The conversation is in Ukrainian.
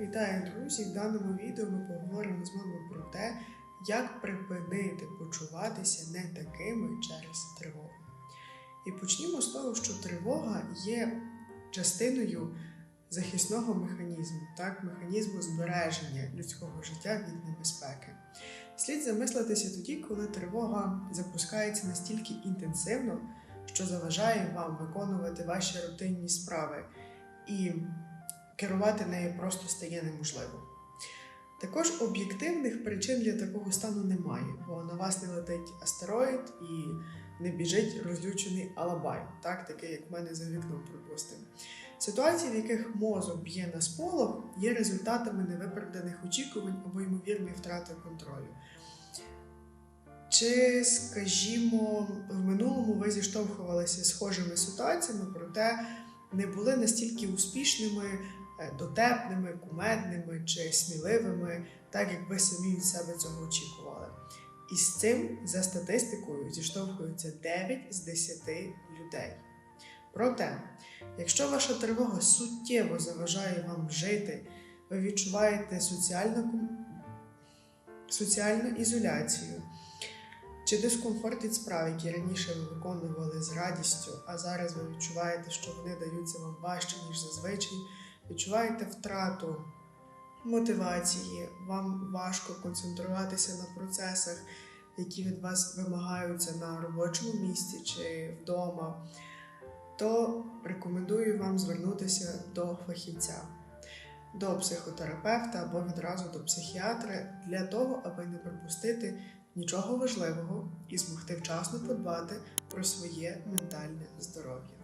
Вітаю, друзі! В даному відео ми поговоримо з вами про те, як припинити почуватися не такими через тривогу. І почнімо з того, що тривога є частиною захисного механізму, так, механізму збереження людського життя від небезпеки. Слід замислитися тоді, коли тривога запускається настільки інтенсивно, що заважає вам виконувати ваші рутинні справи. І керувати нею просто стає неможливо. Також об'єктивних причин для такого стану немає, бо на вас не летить астероїд і не біжить розлючений алабай, так, такий, як в мене за вікном, припустимо. Ситуації, в яких мозок б'є на сполох, є результатами невиправданих очікувань або ймовірної втрати контролю. Чи, скажімо, в минулому ви зіштовхувалися схожими ситуаціями, проте не були настільки успішними, дотепними, кумедними чи сміливими, так як ви самі від себе цього очікували. І з цим, за статистикою, зіштовхуються 9 з 10 людей. Проте, якщо ваша тривога суттєво заважає вам жити, ви відчуваєте соціальну, соціальну ізоляцію, чи дискомфорт від справ, які раніше ви виконували з радістю, а зараз ви відчуваєте, що вони даються вам важче, ніж зазвичай, відчуваєте втрату мотивації, вам важко концентруватися на процесах, які від вас вимагаються на робочому місці чи вдома, то рекомендую вам звернутися до фахівця. До психотерапевта або відразу до психіатра для того, аби не пропустити нічого важливого і змогти вчасно подбати про своє ментальне здоров'я.